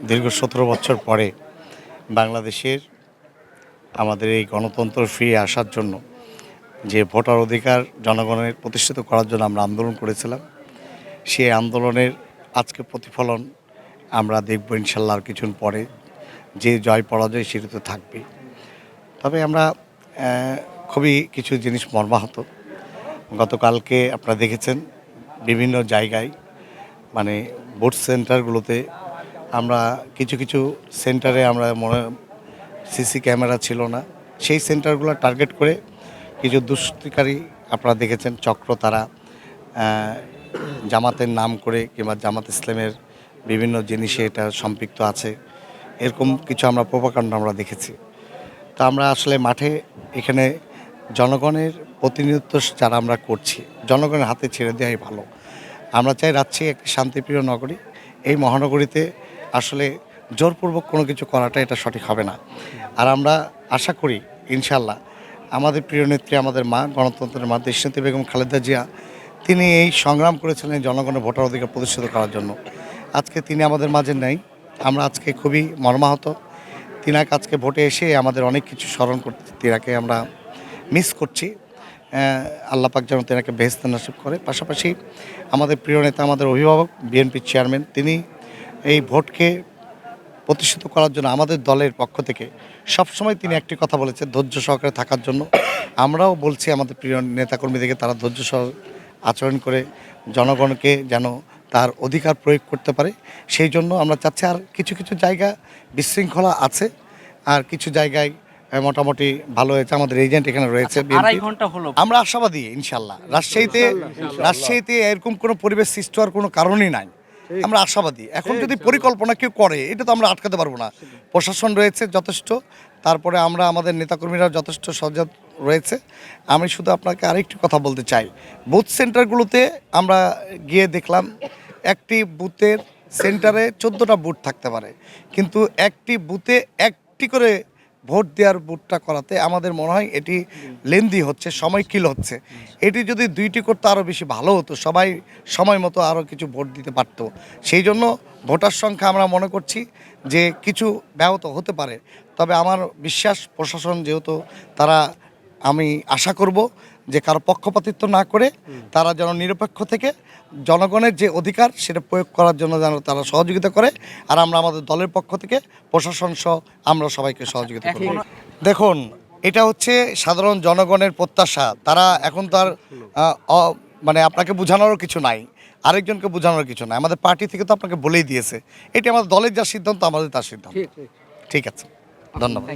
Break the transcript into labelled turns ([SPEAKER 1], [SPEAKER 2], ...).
[SPEAKER 1] দীর্ঘ সতেরো বছর পরে বাংলাদেশের আমাদের এই গণতন্ত্র ফিরে আসার জন্য যে ভোটার অধিকার জনগণের প্রতিষ্ঠিত করার জন্য আমরা আন্দোলন করেছিলাম, সেই আন্দোলনের আজকে প্রতিফলন আমরা দেখব ইনশাল্লাহ আর কিছুদিন পরে। যে জয় পরাজয় সেটা তো থাকবেই। তবে আমরা খুবই কিছু জিনিস মর্মাহত। গতকালকে আপনারা দেখেছেন বিভিন্ন জায়গায় মানে ভোট সেন্টারগুলোতে আমরা কিছু কিছু সেন্টারে আমরা মনে সিসি ক্যামেরা ছিল না। সেই সেন্টারগুলো টার্গেট করে কিছু দুষ্কৃতিকারী আপনারা দেখেছেন, চক্র তারা জামাতের নাম করে কিংবা জামাত ইসলামের বিভিন্ন জিনিসে এটা সম্পৃক্ত আছে। এরকম কিছু আমরা প্রভাকাণ্ড আমরা দেখেছি। তো আমরা আসলে মাঠে এখানে জনগণের প্রতিনিধিত্ব যারা আমরা করছি, জনগণের হাতে ছেড়ে দেওয়াই ভালো। আমরা চাই রাজশাহী একটি শান্তিপ্রিয় নগরী। এই মহানগরীতে আসলে জোরপূর্বক কোনো কিছু করাটা এটা সঠিক হবে না। আর আমরা আশা করি ইনশাল্লাহ আমাদের প্রিয় নেত্রী, আমাদের মা, গণতন্ত্রের মা দেশনেত্রী বেগম খালেদা জিয়া, তিনি এই সংগ্রাম করেছিলেন জনগণের ভোটার অধিকার প্রতিষ্ঠিত করার জন্য। আজকে তিনি আমাদের মাঝে নেই। আমরা আজকে খুবই মর্মাহত। তিনাকে আজকে ভোটে এসে আমাদের অনেক কিছু স্মরণ করতে, তিনাকে আমরা মিস করছি। আল্লাহ পাক যেন তেনাকে বেহেস্ত নসিব করে। পাশাপাশি আমাদের প্রিয় নেতা, আমাদের অভিভাবক বিএনপির চেয়ারম্যান তিনি এই ভোটকে প্রতিষ্ঠিত করার জন্য আমাদের দলের পক্ষ থেকে সবসময় তিনি একটি কথা বলেছেন ধৈর্য সহকারে থাকার জন্য। আমরাও বলছি আমাদের প্রিয় নেতাকর্মীদেরকে তারা ধৈর্য সহ আচরণ করে জনগণকে যেন তার অধিকার প্রয়োগ করতে পারে। সেই জন্য আমরা চাচ্ছি আর কিছু কিছু জায়গা বিশৃঙ্খলা আছে আর কিছু জায়গায় মোটামুটি ভালো হয়েছে। আমাদের এজেন্ট এখানে রয়েছে
[SPEAKER 2] আচ্ছা,
[SPEAKER 1] আমরা আশাবাদী ইনশাল্লাহ। রাজশাহীতে রাজশাহীতে এরকম কোনো পরিবেশ সৃষ্টি হওয়ার কোনো কারণই নাই। আমরা আশাবাদী। এখন যদি পরিকল্পনা কেউ করে এটা তো আমরা আটকাতে পারব না। প্রশাসন রয়েছে যথেষ্ট। তারপরে আমরা আমাদের নেতাকর্মীরা যথেষ্ট সজাগ রয়েছে। আমি শুধু আপনাকে আরেকটি কথা বলতে চাই। বুথ সেন্টারগুলোতে আমরা গিয়ে দেখলাম একটি বুথের সেন্টারে চোদ্দোটা বুথ থাকতে পারে। কিন্তু একটি বুথে একটি করে ভোট দেওয়ার বুটটা করাতে আমাদের মনে হয় এটি লেন্দি হচ্ছে সময় কিল হচ্ছে। এটি যদি দুইটি করতে আরও বেশি ভালো হতো, সবাই সময় মতো আরও কিছু ভোট দিতে পারত। সেই জন্য ভোটার সংখ্যা আমরা মনে করছি যে কিছু ব্যাহত হতে পারে। তবে আমার বিশ্বাস, প্রশাসন যেহেতু তারা, আমি আশা করব যে কারও পক্ষপাতিত্ব না করে তারা যেন নিরপেক্ষ থেকে জনগণের যে অধিকার সেটা প্রয়োগ করার জন্য যেন তারা সহযোগিতা করে। আর আমরা আমাদের দলের পক্ষ থেকে প্রশাসন সহ আমরা সবাইকে সহযোগিতা করি। দেখুন এটা হচ্ছে সাধারণ জনগণের প্রত্যাশা। তারা এখন তার মানে আপনাকে বোঝানোরও কিছু নাই। আরেকজনকে বোঝানোর কিছু নাই। আমাদের পার্টি থেকে তো আপনাকে বলেই দিয়েছে। এটি আমাদের দলের যা সিদ্ধান্ত আমাদের তার সিদ্ধান্ত। ঠিক আছে। ধন্যবাদ।